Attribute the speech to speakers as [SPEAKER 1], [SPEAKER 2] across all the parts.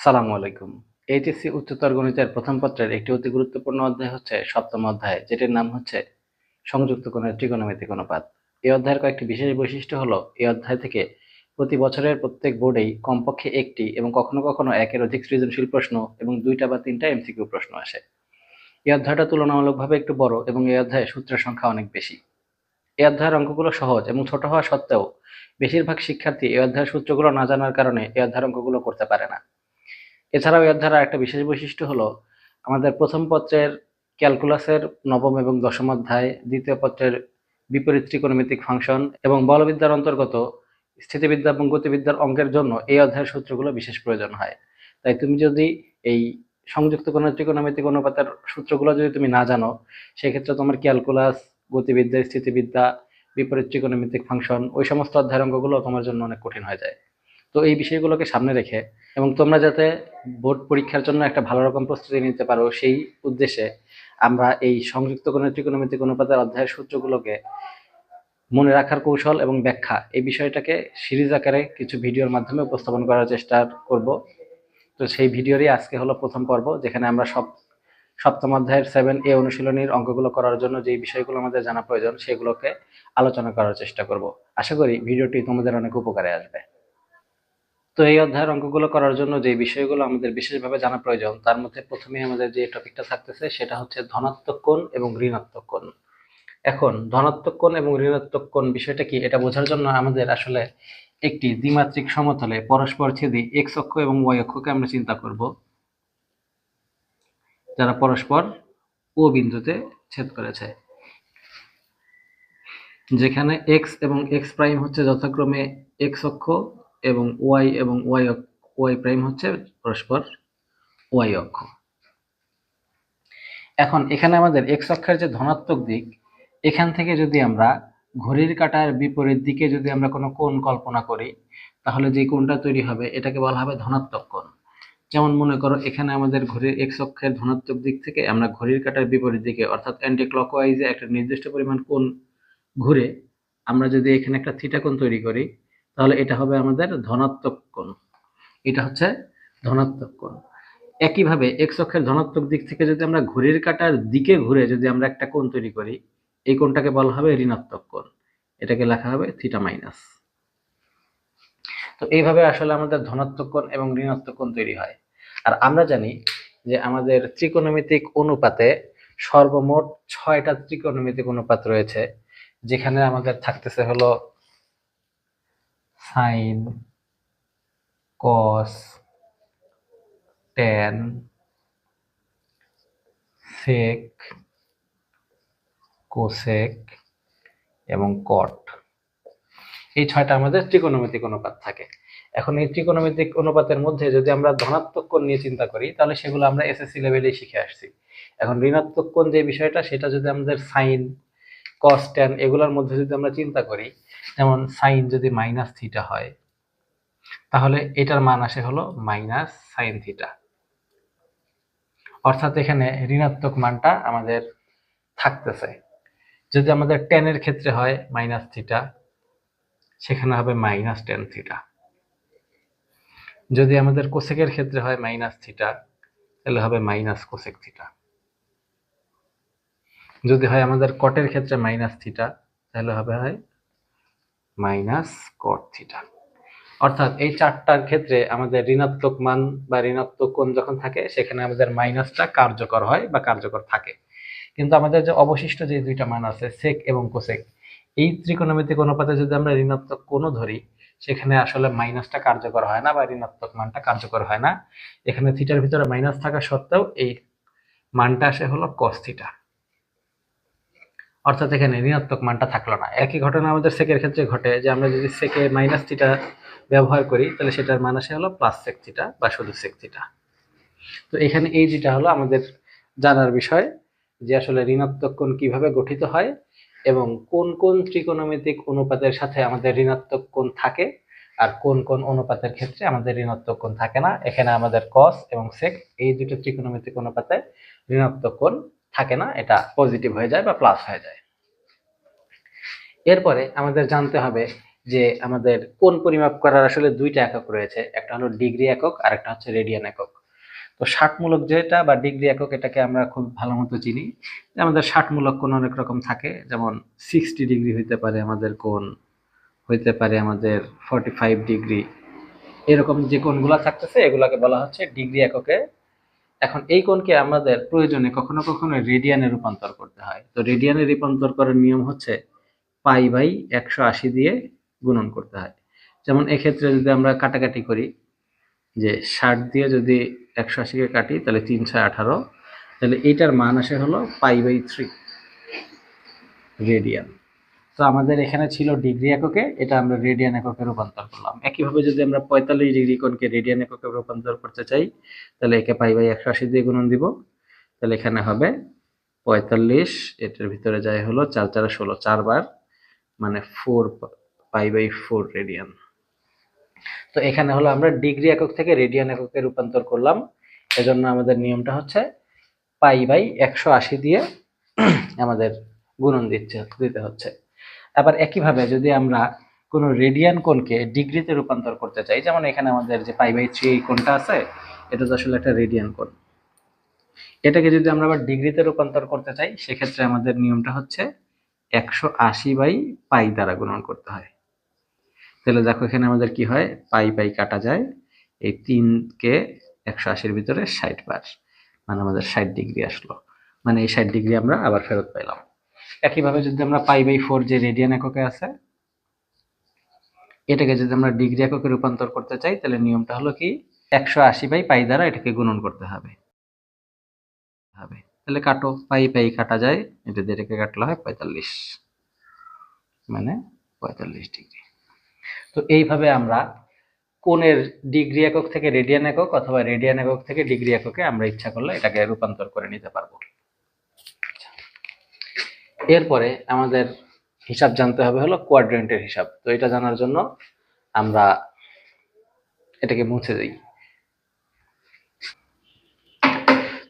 [SPEAKER 1] সালামু আলাইকুম। এইচএসসি উচ্চতর গণিতের প্রথম পত্রের একটি অতি গুরুত্বপূর্ণ অধ্যায় হচ্ছে সপ্তম অধ্যায়, যেটির নাম হচ্ছে সংযুক্ত কোণের ত্রিকোণমিতিক অনুপাত। এই অধ্যায়ের কয়েকটি বিশেষ বৈশিষ্ট্য হলো এই অধ্যায় থেকে প্রতি বছরের প্রত্যেক বোর্ডেই কমপক্ষে একটি এবং কখনো কখনো একের অধিক সৃজনশীল প্রশ্ন এবং দুইটা বা তিনটা এমসিকিউ প্রশ্ন আসে। এই অধ্যায়টা তুলনামূলকভাবে একটু বড় এবং এই অধ্যায়ে সূত্রের সংখ্যা অনেক বেশি। এই অধ্যায়ের অঙ্কগুলো সহজ এবং ছোট হওয়া সত্ত্বেও বেশিরভাগ শিক্ষার্থী এই অধ্যায়ের সূত্রগুলো না জানার কারণে এই অধ্যায়ের অঙ্কগুলো করতে পারে না। এছাড়াও এই অধ্যায়ের একটা বিশেষ বৈশিষ্ট্য হলো আমাদের প্রথম পত্রের ক্যালকুলাসের নবম এবং দশম অধ্যায়, দ্বিতীয় পত্রের বিপরীত ত্রিকোণমিতিক ফাংশন এবং বলবিদ্যার অন্তর্গত স্থিতিবিদ্যা এবং গতিবিদ্যার অঙ্কের জন্য এই অধ্যায়ের সূত্রগুলো বিশেষ প্রয়োজন হয়। তাই তুমি যদি এই সংযুক্ত কোণ ত্রিকোণমিতিক অনুপাতের সূত্রগুলো যদি তুমি না জানো, সেক্ষেত্রে তোমার ক্যালকুলাস, গতিবিদ্যা, স্থিতিবিদ্যা, বিপরীত ত্রিকোণমিতিক ফাংশন, ওই সমস্ত অধ্যায়ের অঙ্কগুলো তোমার জন্য অনেক কঠিন হয়ে যায়। তো এই বিষয়গুলোকে সামনে রেখে এবং তোমরা যাতে বোর্ড পরীক্ষার জন্য একটা ভালো রকম প্রস্তুতি নিতে পারো সেই উদ্দেশ্যে আমরা এই সংযুক্ত কোণ ত্রিকোণমিতিক অনুপাতের অধ্যায়ের সূত্রগুলোকে মনে রাখার কৌশল এবং ব্যাখ্যা এই বিষয়টাকে সিরিজ আকারে কিছু ভিডিওর মাধ্যমে উপস্থাপন করার চেষ্টা করব। তো সেই ভিডিওরই আজকে হলো প্রথম পর্ব, যেখানে আমরা সব সপ্তম অধ্যায়ের সেভেন এ অনুশীলনীর অঙ্কগুলো করার জন্য যে বিষয়গুলো আমাদের জানা প্রয়োজন সেগুলোকে আলোচনা করার চেষ্টা করব। আশা করি ভিডিওটি তোমাদের অনেক উপকারে আসবে। তো এই অধ্যায়ের অঙ্কগুলো করার জন্য যে বিষয়গুলো আমাদের বিশেষভাবে জানা প্রয়োজন, তার মধ্যে প্রথমে আমাদের যে টপিকটা থাকতেছে সেটা হচ্ছে ধনাত্মক কোণ এবং ঋণাত্মক কোণ। এখন, ধনাত্মক কোণ এবং ঋণাত্মক কোণ বিষয়টা কি এটা বোঝার জন্য আমাদের আসলে একটি দ্বিমাত্রিক সমতলে পরস্পর ছেদি এক্স অক্ষ এবং ওয়াই অক্ষকে আমরা চিন্তা করব। যারা পরস্পর ও বিন্দুতে ছেদ করেছে। যেখানে এক্স এবং এক্স প্রাইম হচ্ছে যথাক্রমে এক্স অক্ষ এবং ওয়াই এবং ওয়াই ওয়াই প্রাইম হচ্ছে পরস্পর ওয়াই অক্ষ। এখন এখানে আমাদের এক্স অক্ষের যে ধনাত্মক দিক, এখান থেকে যদি আমরা ঘড়ির কাটার বিপরীত দিকে যদি আমরা কোনো কোণ কল্পনা করি, তাহলে যে কোণটা তৈরি হবে, এটাকে বলা হবে ধনাত্মক কোণ। যেমন মনে করো এখানে আমাদের ঘড়ির এক্স অক্ষের ধনাত্মক দিক থেকে আমরা ঘড়ির কাটার বিপরীত দিকে, অর্থাৎ অ্যান্টি ক্লকওয়াইজে একটা নির্দিষ্ট পরিমাণ কোণ ঘুরে, আমরা যদি এখানে একটা থিটা কোণ তৈরি করি তাহলে এটা হবে আমাদের ধনাত্মক কোণ। এটা হচ্ছে ধনাত্মক কোণ। একইভাবে এক্স অক্ষের ধনাত্মক দিক থেকে যদি আমরা ঘড়ির কাঁটার দিকে ঘুরে যদি আমরা একটা কোণ তৈরি করি, এই কোণটাকে বলা হবে ঋণাত্মক কোণ। এটাকে লেখা হবে থিটা মাইনাস তো এইভাবে আসলে আমাদের ধনাত্মক কোণ এবং ঋণাত্মক কোণ তৈরি হয়। আর আমরা জানি যে আমাদের ত্রিকোণমিতিক অনুপাতে সর্বমোট ছয়টা ত্রিকোণমিতিক অনুপাত রয়েছে, যেখানে আমাদের থাকতেছে হলো sine, cos tan sec, cosec এবং কট। এই ছয়টা আমাদের ত্রিকোণমিতিক অনুপাত থাকে। এখন এই ত্রিকোণমিতিক অনুপাতের মধ্যে যদি আমরা ধনাত্মক কোণ নিয়ে চিন্তা করি, তাহলে সেগুলো আমরা এসএসসি লেভেলেই শিখে আসছি। এখন ঋণাত্মক কোণ যে বিষয়টা, সেটা যদি আমাদের সাইন, কস ট্যান এগুলোর মধ্যে যদি আমরা চিন্তা করি যেমন সাইন যদি মাইনাস থিটা হয়, তাহলে এটার মান আসে হলো মাইনাস সাইন থিটা অর্থাৎ এখানে ঋণাত্মক মানটা আমাদের থাকতেছে। যদি আমাদের টেনের ক্ষেত্রে হয় মাইনাস থিটা সেখানে হবে মাইনাস টেন থিটা যদি আমাদের কোসেকের ক্ষেত্রে হয় মাইনাস থিটা তাহলে হবে মাইনাস কোসেক থিটা যদি হয় আমাদের কটের ক্ষেত্রে মাইনাস থিটা তাহলে হবে হয় মাইনাস কট থিটা অর্থাৎ এই চারটার ক্ষেত্রে আমাদের ঋণাত্মক মান বা ঋণাত্মক কোণ যখন থাকে, সেখানে আমাদের মাইনাসটা কার্যকর হয় বা কার্যকর থাকে। কিন্তু আমাদের যে অবশিষ্ট যে দুইটা মান আছে সেক এবং কোসেক এই ত্রিকোণমিতিক অনুপাতে যদি আমরা ঋণাত্মক কোণও ধরি, সেখানে আসলে মাইনাসটা কার্যকর হয় না বা ঋণাত্মক মানটা কার্যকর হয় না। এখানে থিটার ভিতরে মাইনাস থাকা সত্ত্বেও এই মানটা আসে হলো কস থিটা অর্থাৎ এখানে ঋণাত্মক মানটা থাকল না। একই ঘটনা আমাদের সেকের ক্ষেত্রে ঘটে যে আমরা যদি সেকে মাইনাস থিটা ব্যবহার করি, তাহলে সেটার মান আসে হলো প্লাস সেক থিটা বা শুধু সেক থিটা তো এখানে এই যেটা হলো আমাদের জানার বিষয় যে আসলে ঋণাত্মক কোণ কীভাবে গঠিত হয় এবং কোন কোন ত্রিকোণমিতিক অনুপাতের সাথে আমাদের ঋণাত্মক কোণ থাকে আর কোন কোন অনুপাতের ক্ষেত্রে আমাদের ঋণাত্মক কোণ থাকে না। এখানে আমাদের কস এবং সেক এই দুটো ত্রিকোণমিতিক অনুপাতে ঋণাত্মক কোণ থাকে না, এটা পজিটিভ হয়ে যায় বা প্লাস হয়ে যায়। এরপরে আমাদের জানতে হবে যে আমাদের কোন পরিমাপ করার আসলে দুইটা একক রয়েছে, একটা হলো ডিগ্রি একক আর একটা হচ্ছে রেডিয়ান একক। তো ষাটমূলক যেটা বা ডিগ্রি একক এটাকে আমরা খুব ভালো মতো চিনি আমাদের ষাটমূলক কোন অনেক রকম থাকে, যেমন সিক্সটি ডিগ্রি হইতে পারে আমাদের কোন হইতে পারে আমাদের ফর্টি ফাইভ ডিগ্রি। এরকম যে কোণগুলো থাকতেছে, এগুলাকে বলা হচ্ছে ডিগ্রি এককে এখন এই কোণকে আমাদের প্রয়োজনে কখনো কখনো রেডিয়ানে রূপান্তর করতে হয়। তো রেডিয়ানে রূপান্তর করার নিয়ম হচ্ছে পাই বাই একশো আশি দিয়ে গুণন করতে হয়। যেমন এক্ষেত্রে যদি আমরা কাটাকাটি করি, যে ষাট দিয়ে যদি একশো আশিকে কাটি, তাহলে তিনশো আঠারো। তাহলে এইটার মান আসে হলো পাই বাই থ্রি রেডিয়ান তো আমাদের এখানে ছিল ডিগ্রি এককে, এটা আমরা রেডিয়ান এককে রূপান্তর করলাম। একইভাবে যদি আমরা পঁয়তাল্লিশ ডিগ্রি কোণকে রেডিয়ান এককে রূপান্তর করতে চাই, তাহলে একে পাই বাই একশো আশি দিয়ে গুণন দিব। তাহলে এখানে হবে পঁয়তাল্লিশ, এটার ভিতরে যায় হলো, চার চার ষোলো চারবার মানে four pi by four radian. তো এখানে হলো আমরা ডিগ্রি একক থেকে রেডিয়ান এককে রূপান্তর করলাম। এজন্য আমাদের নিয়মটা হচ্ছে পাই বাই একশো আশি দিয়ে আমাদের গুণন দিচ্ছে, দিতে হচ্ছে। আবার একইভাবে যদি আমরা কোনো রেডিয়ান কোণকে ডিগ্রিতে রূপান্তর করতে চাই, যেমন এখানে আমাদের যে পাই বাই থ্রি এই কোণটা আছে, এটা তো আসলে একটা রেডিয়ান কোণ। এটাকে যদি আমরা আবার ডিগ্রিতে রূপান্তর করতে চাই, সেক্ষেত্রে আমাদের নিয়মটা হচ্ছে একশো আশি বাই পাই দ্বারা গুণন করতে হয়। তাহলে দেখো এখানে আমাদের কি হয়, পাই পাই কাটা যায়, এই তিনকে একশো আশির ভিতরে ষাট বার মানে আমাদের ষাট ডিগ্রি আসলো। মানে এই ষাট ডিগ্রি আমরা আবার ফেরত পাইলাম। একইভাবে যদি আমরা পাই বাই ফোর যে রেডিয়ান এককে আছে, এটাকে যদি আমরা ডিগ্রি এককে রূপান্তর করতে চাই, তাহলে নিয়মটা হলো কি? একশো আশি বাই পাই দ্বারা এটাকে গুণন করতে হবে। হবে। তাহলে কাটো। পাই পাই কাটা যায়। এটা দিয়ে কাটলে হয় পঁয়তাল্লিশ। মানে পঁয়তাল্লিশ ডিগ্রি তো এইভাবে আমরা কোণের ডিগ্রি একক থেকে রেডিয়ান একক অথবা রেডিয়ান একক থেকে ডিগ্রি এককে আমরা ইচ্ছা করলে এটাকে রূপান্তর করে নিতে পারব। এরপরে আমাদের হিসাব জানতে হবে হলো কোয়াড্রেন্টের হিসাব। তো এটা জানার জন্য আমরা এটাকে মুছে দিই।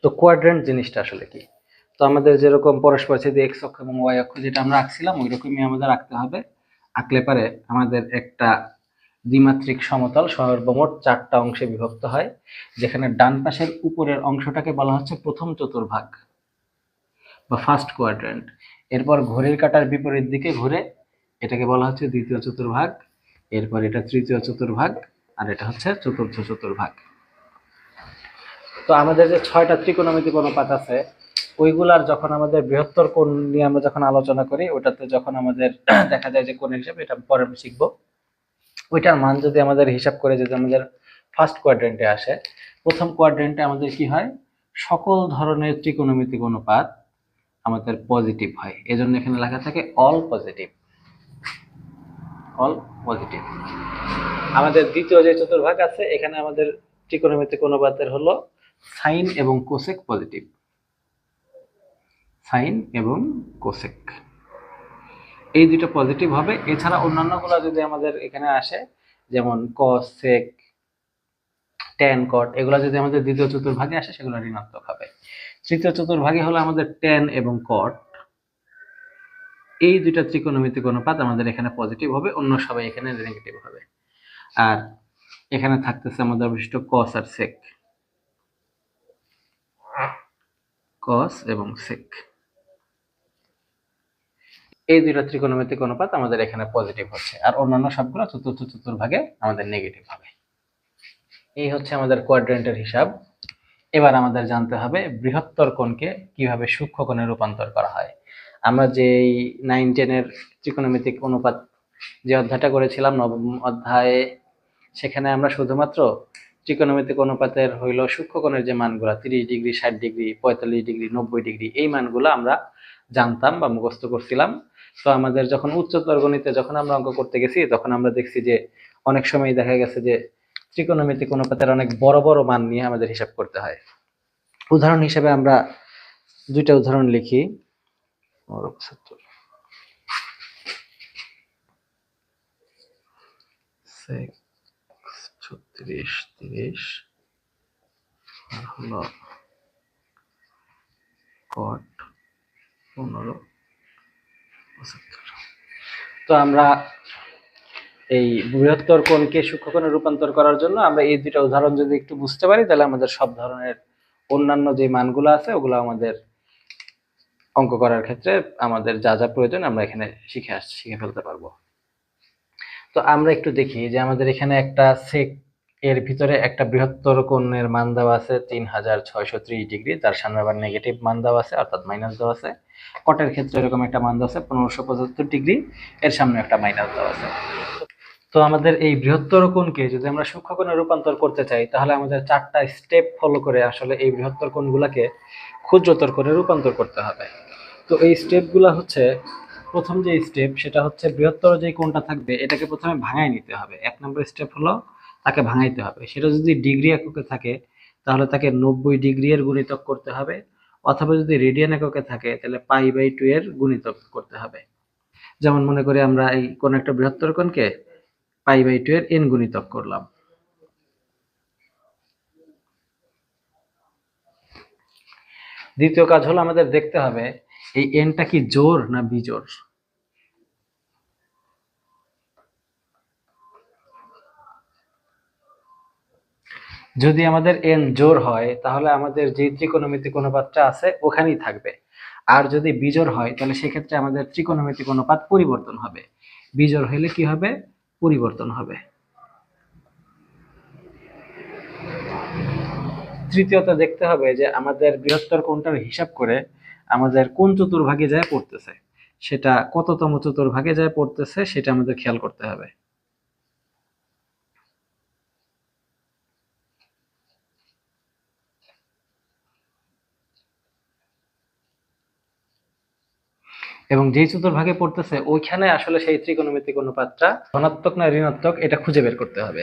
[SPEAKER 1] তো কোয়াড্রেন্ট জিনিসটা আসলে কি? তো আমাদের যেরকম পরস্পর ছেদে এক্স অক্ষ এবং ওয়াই অক্ষ যেটা আমরা আঁকছিলাম ওই রকমই আমাদের আঁকতে হবে। আঁকলে পারে আমাদের একটা দ্বিমাত্রিক সমতল, সর্বমোট চারটা অংশে বিভক্ত হয়, যেখানে ডান পাশের উপরের অংশটাকে বলা হচ্ছে প্রথম চতুর্ভাগ বা ফার্স্ট কোয়াড্রেন্ট এরপর ঘড়ির কাটার বিপরীত দিকে ঘুরে এটাকে বলা হচ্ছে দ্বিতীয় চতুর্ভাগ, এরপর এটা তৃতীয় চতুর্ভাগ, আর এটা হচ্ছে চতুর্থ চতুর্ভাগ। তো আমাদের যে ছয়টা ত্রিকোণমিতিক অনুপাত আছে, ওইগুলার যখন আমাদের বৃহত্তর কোণ নিয়ে আমরা যখন আলোচনা করি, ওটাতে যখন আমাদের দেখা যায় যে কোণের হিসাব, এটা পরে আমরা শিখব। ওইটার মান যদি আমাদের হিসাব করে যদি আমাদের ফার্স্ট কোয়াড্রেন্টে আসে, প্রথম কোয়াড্রেন্টে আমাদের কি হয়? সকল ধরনের ত্রিকোণমিতিক অনুপাত আমাদের পজিটিভ হয়। এজন্য এখানে লেখা থাকে অল পজিটিভ অল পজিটিভ আমাদের দ্বিতীয় যে চতুর্ভাগ আছে, এখানে আমাদের ত্রিকোণমিতিক অনুপাতের হলো সাইন এবং কোসেক পজিটিভ সাইন এবং কোসেক এই দুটো পজিটিভ হবে। এছাড়া অন্যান্যগুলো যদি আমাদের এখানে আসে, যেমন কস সেক ট্যান কট এগুলো যদি আমাদের দ্বিতীয় চতুর্ভাগে আসে, সেগুলো ঋণাত্মক হবে। তৃতীয় চতুর্ভাগে হলো আমাদের টেন এবং কট এই দুইটা ত্রিকোণমিতিক অনুপাত আমাদের এখানে পজিটিভ হবে, অন্য সবাই এখানে নেগেটিভ হবে। আর এখানে থাকতেছে আমাদের অবশিষ্ট কস আর সেক কস এবং সেক এই দুইটা ত্রিকোণমিতিক অনুপাত আমাদের এখানে পজিটিভ হচ্ছে, আর অন্যান্য সবগুলো চতুর্থ চতুর্ভাগে আমাদের নেগেটিভ হবে। এই হচ্ছে আমাদের কোয়াড্রেন্টের হিসাব। এবার আমাদের জানতে হবে বৃহত্তর কোণকে কীভাবে সূক্ষ্ম কোণে রূপান্তর করা হয়। আমরা যে নাইন টেনের ত্রিকোণমিতিক অনুপাত যে অধ্যায়টা করেছিলাম, নবম অধ্যায়ে, সেখানে আমরা শুধুমাত্র ত্রিকোণমিতিক অনুপাতের হইল সূক্ষ্ম কোণের যে মানগুলো, তিরিশ ডিগ্রি, ষাট ডিগ্রি, পঁয়তাল্লিশ ডিগ্রি, নব্বই ডিগ্রি, এই মানগুলো আমরা জানতাম বা মুখস্থ করছিলাম। তো আমাদের যখন উচ্চতর গণিতে যখন আমরা অঙ্ক করতে গেছি, তখন আমরা দেখছি যে অনেক সময় দেখা গেছে যে ত্রিকোণমিতিক অনুপাতের অনেক বড় বড় মান নিয়ে আমাদের হিসাব করতে হয়। উদাহরণ হিসেবে আমরা দুইটা উদাহরণ লিখি। ছত্রিশ তিরিশ হলো কট পনেরো তো আমরা এই বৃহত্তর কোণকে সূক্ষ্মকোণে রূপান্তর করার জন্য আমরা এই দুইটা উদাহরণ যদি একটু বুঝতে পারি, তাহলে আমাদের সব ধরনের অন্যান্য যে মানগুলো আছে, ওগুলো আমাদের অঙ্ক করার ক্ষেত্রে আমাদের যা যা প্রয়োজন আমরা এখানে শিখে আস, শিখে ফেলতে পারব। তো আমরা একটু দেখি যে আমাদের এখানে একটা সেক এর ভিতরে একটা বৃহত্তর কোণের মান দেওয়া আছে তিন হাজার ছয়শো ত্রিশ ডিগ্রি তার সামনে আবার নেগেটিভ মান দেওয়া আছে, অর্থাৎ মাইনাস দেওয়া আছে। কটের ক্ষেত্রে এরকম একটা মান দেওয়া আছে পনেরোশো পঁচাত্তর ডিগ্রি, এর সামনে একটা মাইনাস দেওয়া আছে। তো আমাদের এই বৃহত্তর কোণকে যদি আমরা সূক্ষ্ম কোণে রূপান্তর করতে চাই, তাহলে আমাদের চারটা স্টেপ ফলো করে আসলে এই বৃহত্তর কোণগুলোকে ক্ষুদ্রতর করে রূপান্তর করতে হবে। তো এই স্টেপগুলো হচ্ছে, প্রথম যে স্টেপ সেটা হচ্ছে বৃহত্তর যে কোণটা থাকবে, এটাকে প্রথমে ভাঙাই নিতে হবে। এক নম্বর স্টেপ হলো তাকে ভাঙাইতে হবে। সেটা যদি ডিগ্রি এককে থাকে, তাহলে তাকে নব্বই ডিগ্রি এর গুণিতক করতে হবে, অথবা যদি রেডিয়ান এককে থাকে, তাহলে পাই বাই টু এর গুণিতক করতে হবে। যেমন মনে করি আমরা এই কোন একটা বৃহত্তর কোণকে পাই বাই টু এর এন গুণিতক করলাম। দ্বিতীয় কাজ হলো আমাদের দেখতে হবে এই এনটা কি জোর না বিজোড়? যদি আমাদের এন জোর হয়, তাহলে আমাদের যে ত্রিকোণমিতিক অনুপাতটা আছে, ওখানেই থাকবে। আর যদি বিজোর হয়, তাহলে সেক্ষেত্রে আমাদের ত্রিকোণমিতিক অনুপাত পরিবর্তন হবে। বিজোর হলে কি হবে? পরিবর্তন হবে। তৃতীয়ত দেখতে হবে যে আমাদের বৃহত্তর কোনটার হিসাব করে আমাদের কোন চতুর্ভাগে যায় পড়তেছে। সেটা কততম চতুর্ভাগে যায় পড়তেছে সেটা আমাদের খেয়াল করতে হবে। এবং যেই চতুর্ভাগে পড়তেছে, ওইখানে আসলে সেই ত্রিকোণমিতিক অনুপাতটা ধনাত্মক না ঋণাত্মক, এটা খুঁজে বের করতে হবে।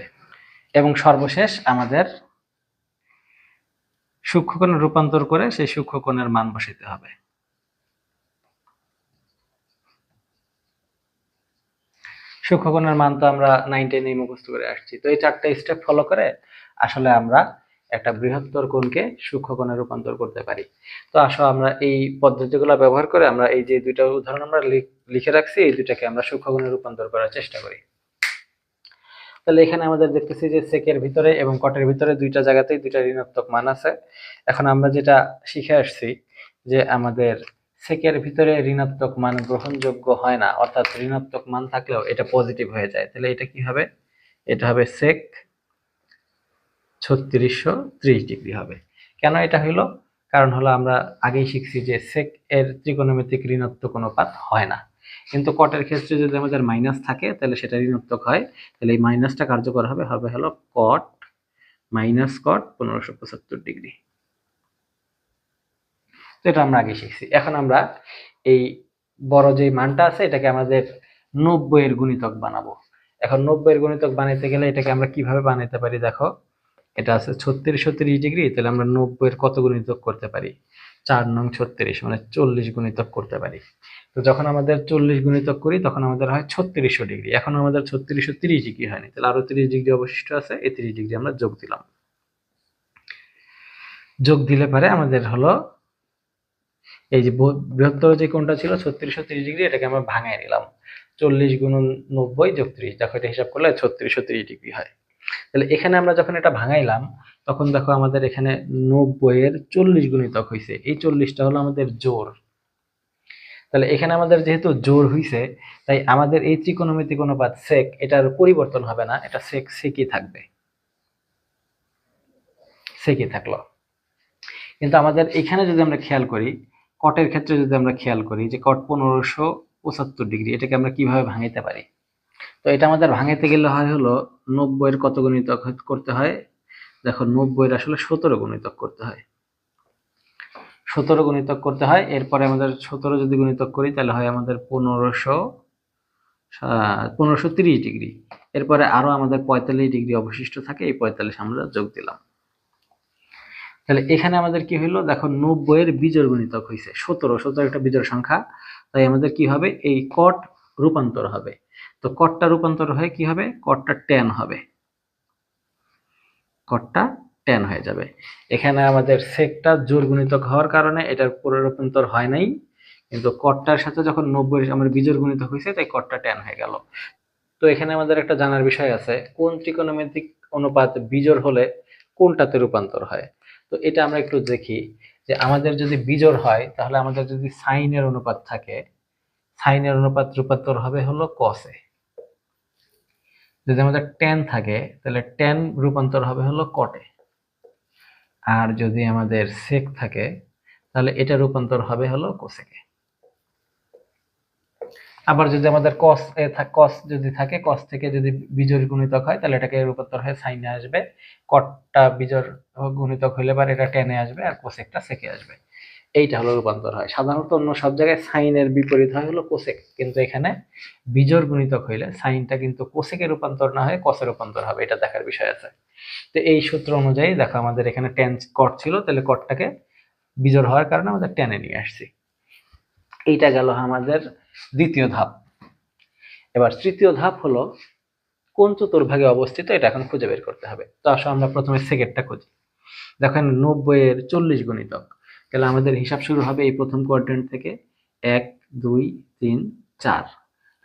[SPEAKER 1] এবং সর্বশেষ আমাদের সূক্ষ্মকোণে রূপান্তর করে সেই সূক্ষ্মকোণের মান বসাইতে হবে। সূক্ষ্মকোণের মান তো আমরা নাইন টেনে মুখস্থ করে আসছি। তো এই চারটা স্টেপ ফলো করে আসলে আমরা একটা বৃহত্তর কোণকে সূক্ষ্মকোণে রূপান্তর করতে পারি। তো আসো আমরা এই পদ্ধতিগুলো ব্যবহার করে আমরা এই যে দুইটা উদাহরণ আমরা লিখে রাখছি, এই দুইটাকে আমরা সূক্ষ্মকোণে রূপান্তর করার চেষ্টা করি। তাহলে এখানে আমাদের দেখতেছি যে সেকের ভিতরে এবং কটের ভিতরে দুইটা জায়গাতেই দুইটা ঋণাত্মক মান আছে। এখন আমরা যেটা শিখে আসছি যে আমাদের সেকের ভিতরে ঋণাত্মক মান গ্রহণযোগ্য হয় না, অর্থাৎ ঋণাত্মক মান থাকলেও এটা পজিটিভ হয়ে যায়। তাহলে এটা কি হবে? এটা হবে সেক ছত্রিশশো ত্রিশ ডিগ্রি হবে। কেন এটা হইল? কারণ হলো আমরা আগেই শিখছি যে সেক এর ত্রিকোণমিতিক ঋণাত্মক অনুপাত হয় না। কিন্তু কটের ক্ষেত্রে যদি আমাদের মাইনাস থাকে, তাহলে সেটা ঋণাত্মক হয়। তাহলে এই মাইনাসটা কার্যকর হবে হবে হলো কট মাইনাস কট পনেরোশো পঁচাত্তর ডিগ্রি। তো এটা আমরা আগে শিখছি। এখন আমরা এই বড় যে মানটা আছে, এটাকে আমাদের নব্বই এর গুণিতক বানাবো। এখন নব্বই এর গুণিতক বানাইতে গেলে এটাকে আমরা কীভাবে বানাইতে পারি দেখো? এটা আছে ছত্রিশশো তিরিশ ডিগ্রি, তাহলে আমরা নব্বই এর কত গুণিতক করতে পারি? চার নং ছত্রিশ মানে চল্লিশ গুণিতক করতে পারি। তো যখন আমাদের চল্লিশ গুণিতক করি, তখন আমাদের হয় ছত্রিশশো ডিগ্রি। এখন আমাদের ছত্রিশশো তিরিশ ডিগ্রি হয়নি, তাহলে আরও তিরিশ ডিগ্রি অবশিষ্ট আছে, এই তিরিশ ডিগ্রি আমরা যোগ দিলাম। যোগ দিলে পারে আমাদের হলো, এই যে বৃহত্তর যে কোণটা ছিল ছত্রিশশো তিরিশ ডিগ্রি, এটাকে আমরা ভাঙায় নিলাম। চল্লিশ গুণ নব্বই যোগ ত্রিশ, দেখো এটা হিসাব করলে ছত্রিশশো তিরিশ ডিগ্রি হয়। তাহলে এখানে আমরা যখন এটা ভাঙাইলাম, তখন দেখো আমাদের এখানে নব্বই এর চল্লিশ গুণিতক হয়েছে এই চল্লিশটা হলো আমাদের জোর তাহলে এখানে আমাদের যেহেতু জোর হইছে, তাই আমাদের এই ত্রিকোণমিতিক অনুপাত সেক এটার পরিবর্তন হবে না, এটা সেক সেকই থাকবে। সেকই থাকল। কিন্তু আমাদের এখানে যদি আমরা খেয়াল করি কটের ক্ষেত্রে যদি আমরা খেয়াল করি যে কট পনেরোশো পঁচাত্তর ডিগ্রি, এটাকে আমরা কীভাবে ভাঙাইতে পারি? তো এটা আমাদের ভাঙাইতে গেলে হয় হলো নব্বই এর কত গুণিতক করতে হয়? দেখো নব্বই এর আসলে সতেরো গুণিতক করতে হয়। সতেরো গুণিতক করতে হয়, এরপরে আমাদের সতেরো যদি গুণিতক করি, তাহলে হয় আমাদের পনেরোশো পনেরোশো তিরিশ ডিগ্রি। এরপরে আরও আমাদের পঁয়তাল্লিশ ডিগ্রি অবশিষ্ট থাকে, এই পঁয়তাল্লিশ আমরা যোগ দিলাম। তাহলে এখানে আমাদের কি হইল? দেখো নব্বই এর বিজোড় গুণিতক হয়েছে সতেরো সতেরো একটা বিজোড় সংখ্যা। তাই আমাদের কি হবে? এই কট রূপান্তর হবে। তো কটটা রূপান্তর হয়ে কি হবে? কটটা টেন হবে। কটটা টেন হয়ে যাবে। এখানে আমাদের সেকটা জোর গুণিতক হওয়ার কারণে এটার পুরো রূপান্তর হয় নাই। কিন্তু কটটার সাথে যখন নব্বই আমার বিজোড় গুণিতক হয়েছে, তাই কটটা টেন হয়ে গেল। তো এখানে আমাদের একটা জানার বিষয় আছে, কোন ত্রিকোণমিতিক অনুপাত বিজোর হলে কোনটাতে রূপান্তর হয়? তো এটা আমরা একটু দেখি যে আমাদের যদি বিজোর হয়, তাহলে আমাদের যদি সাইনের অনুপাত থাকে, সাইনের অনুপাত রূপান্তর হবে হলো কসে যদি আমাদের টেন থাকে, তাহলে টেন রূপান্তর হবে হলো কটে আর যদি আমাদের সেক থাকে, তাহলে এটা রূপান্তর হবে হলো কোসেকে আবার যদি আমাদের কস এ কস যদি থাকে কস থেকে যদি বিজোড় গুণিতক হয়, তাহলে এটাকে রূপান্তর হয়ে সাইনে আসবে। কটটা বিজোড় গুণিতক হইলে এবার এটা টেনে আসবে আর কোসেকটা সেকে আসবে। এইটা হলো রূপান্তর হয়। সাধারণত অন্য সব জায়গায় সাইনের বিপরীত হয় হলো কোসেক। কিন্তু এখানে বিজোড় গুণিতক হইলে সাইনটা কিন্তু কোসেকে রূপান্তর না হয়ে কসে রূপান্তর হবে, এটা দেখার বিষয় আছে। তো এই সূত্র অনুযায়ী দেখো আমাদের এখানে টেন কট ছিল, তাহলে কটটাকে বিজোড় হওয়ার কারণে আমাদের টেনে নিয়ে আসছি। এইটা গেল আমাদের দ্বিতীয় ধাপ। এবার তৃতীয় ধাপ হলো কোন চতুর্ভাগে অবস্থিত, এটা এখন খুঁজে বের করতে হবে। তো আসো আমরা প্রথমে সেকেন্ডটা খুঁজি। দেখেন নব্বই এর চল্লিশ গুণিতক। তাহলে আমাদের হিসাব শুরু হবে এই প্রথম কোয়াড্রেন্ট থেকে এক, দুই, তিন, চার।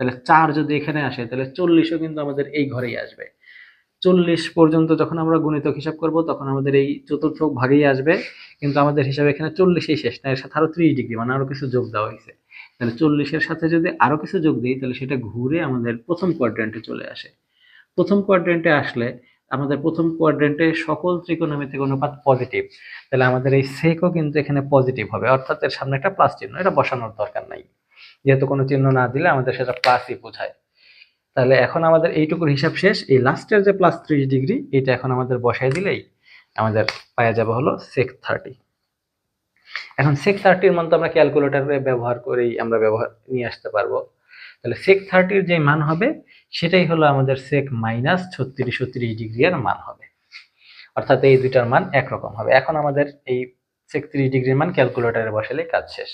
[SPEAKER 1] তাহলে চার যদি এখানে আসে, তাহলে চল্লিশও কিন্তু আমাদের এই ঘরেই আসবে। চল্লিশ পর্যন্ত যখন আমরা গুণিতক হিসাব করব, তখন আমাদের এই চতুর্থ ভাগেই আসবে। কিন্তু আমাদের হিসাবে এখানে চল্লিশেই শেষ না এর সাথে আরও ত্রিশ ডিগ্রি মানে আরও কিছু যোগ দেওয়া হয়েছে। তাহলে চল্লিশের সাথে যদি আরও কিছু যোগ দিই, তাহলে সেটা ঘুরে আমাদের প্রথম কোয়াড্রেন্টে চলে আসে। প্রথম কোয়াড্রেন্টে আসলে আমাদের প্রথম কোয়াড্রেন্টে সকল ত্রিকোণমিতিক অনুপাত পজিটিভ তাহলে আমাদের এই সেকও কিন্তু এখানে পজিটিভ হবে, অর্থাৎ এর সামনে একটা প্লাস চিহ্ন, এটা বসানোর দরকার নাই। যেহেতু কোনো চিহ্ন না দিলে আমাদের সেটা প্লাসই বোঝায়। তাহলে এখন আমাদের এইটুকুর হিসাব শেষ, এই লাস্টের যে প্লাস ত্রিশ ডিগ্রি, এটা এখন আমাদের বসাই দিলেই আমাদের পাওয়া যাবে হলো সেক থার্টি এখন সেক থার্টির মান তো আমরা ক্যালকুলেটারে ব্যবহার করেই আমরা ব্যবহার, নিয়ে আসতে পারব। তাহলে সেক থার্টির যে মান হবে, সেটাই হলো আমাদের সেক মাইনাস ছত্রিশ ছত্রিশ ডিগ্রি এর মান হবে। অর্থাৎ এই দুইটার মান একরকম হবে। এখন আমাদের এই সেক ত্রিশ ডিগ্রির মান ক্যালকুলেটারে বসালে কাজ শেষ।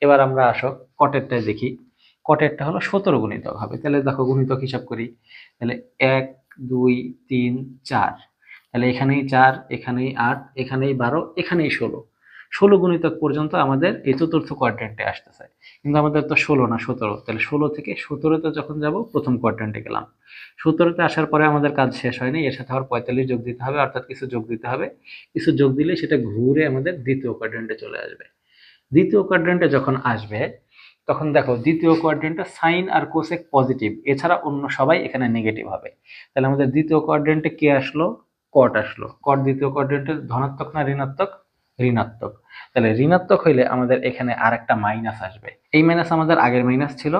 [SPEAKER 1] এবার আমরা আসো কটেরটা দেখি। কটেরটা হলো সতেরো গুণিতক হবে। তাহলে দেখো গুণিতক হিসাব করি। তাহলে এক, দুই, তিন, চার। তাহলে এখানেই চার, এখানেই আট, এখানেই বারো, এখানেই ষোলো। ষোলো গুণিতক পর্যন্ত আমাদের এই চতুর্থ কোয়াড্রেন্টে আসতেছে কিন্তু আমাদের তো ষোলো না, সতেরো। তাহলে ষোলো থেকে সতেরোতে যখন যাব, প্রথম কোয়াড্রেন্টে গেলাম। সতেরোতে আসার পরে আমাদের কাজ শেষ হয়নি, এর সাথে আবার পঁয়তাল্লিশ যোগ দিতে হবে, অর্থাৎ কিছু যোগ দিতে হবে। কিছু যোগ দিলে সেটা ঘুরে আমাদের দ্বিতীয় কোয়াড্রেন্টে চলে আসবে। দ্বিতীয় কোয়াড্রেন্টে যখন আসবে, তখন দেখো দ্বিতীয় কোয়াড্রেন্টে সাইন আর কোসেক পজিটিভ এছাড়া অন্য সবাই এখানে নেগেটিভ হবে। তাহলে আমাদের দ্বিতীয় কোয়াড্রেন্টে কে আসলো? কট আসলো। কট দ্বিতীয় কোয়াড্রেন্টে ধনাত্মক না ঋণাত্মক? ঋণাত্মক। তাহলে ঋণাত্মক হইলে আমাদের এখানে আর একটা মাইনাস আসবে। এই মাইনাস আমাদের আগের মাইনাস ছিল,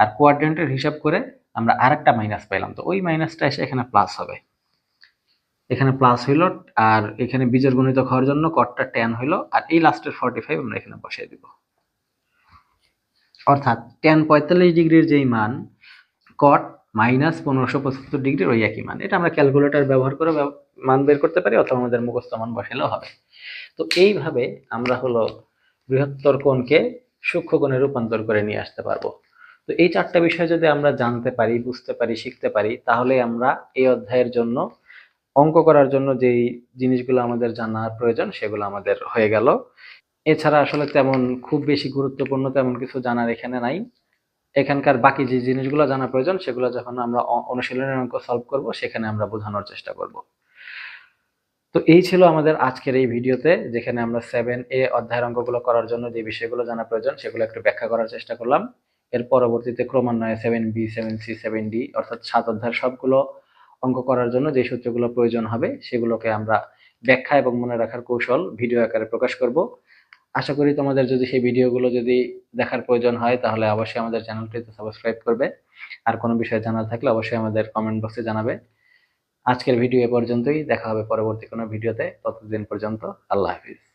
[SPEAKER 1] আর কোয়াড্রেন্টের হিসাব করে আমরা আর একটা মাইনাস পাইলাম। তো ওই মাইনাসটা এসে এখানে প্লাস হবে। এখানে প্লাস হইল, আর এখানে বীজের গণিত হওয়ার জন্য কটটা টেন হইল, আর এই লাস্টের ফর্টি ফাইভ আমরা এখানে বসিয়ে দিব। অর্থাৎ টেন পঁয়তাল্লিশ ডিগ্রির যেই মান কট মাইনাস পনেরোশো পঁচাত্তর ডিগ্রির ওই একই মান। এটা আমরা ক্যালকুলেটর ব্যবহার করে মান বের করতে পারি অথবা আমাদের মুখস্থ মান বসালেও হবে। তো এইভাবে আমরা হলো বৃহত্তর কোণকে সূক্ষ্ম কোণে রূপান্তর করে নিয়ে আসতে পারব। তো এই চারটা বিষয় যদি আমরা জানতে পারি, বুঝতে পারি, শিখতে পারি, তাহলে আমরা এই অধ্যায়ের জন্য অঙ্ক করার জন্য যেই জিনিসগুলো আমাদের জানার প্রয়োজন সেগুলো আমাদের হয়ে গেল। এছাড়া আসলে তেমন খুব বেশি গুরুত্বপূর্ণ তেমন কিছু জানার এখানে নাই। এখানকার বাকি যে জিনিসগুলো জানা প্রয়োজন সেগুলো যখন আমরা অনুশীলনের অঙ্ক সলভ করব, সেখানে আমরা বোঝানোর চেষ্টা করব। তো এই ছিল আমাদের আজকের এই ভিডিওতে, যেখানে আমরা সেভেন এ অধ্যায়ের অঙ্কগুলো করার জন্য যে বিষয়গুলো জানা প্রয়োজন, সেগুলো একটু ব্যাখ্যা করার চেষ্টা করলাম। এর পরবর্তীতে ক্রমান্বয়ে seven B seven C seven D অর্থাৎ সাত অধ্যায়ের সবগুলো অঙ্ক করার জন্য যে সূত্রগুলো প্রয়োজন হবে, সেগুলোকে আমরা ব্যাখ্যা এবং মনে রাখার কৌশল ভিডিও আকারে প্রকাশ করব। আশা করি তোমাদের যদি সেই ভিডিওগুলো যদি দেখার প্রয়োজন হয়, তাহলে অবশ্যই আমাদের চ্যানেলটিতে সাবস্ক্রাইব করবে। আর কোনো বিষয়ে জানার থাকলে অবশ্যই আমাদের কমেন্ট বক্সে জানাবে। আজকের ভিডিও এ পর্যন্তই। দেখা হবে পরবর্তী কোনো ভিডিওতে। ততদিন পর্যন্ত আল্লাহ হাফিজ।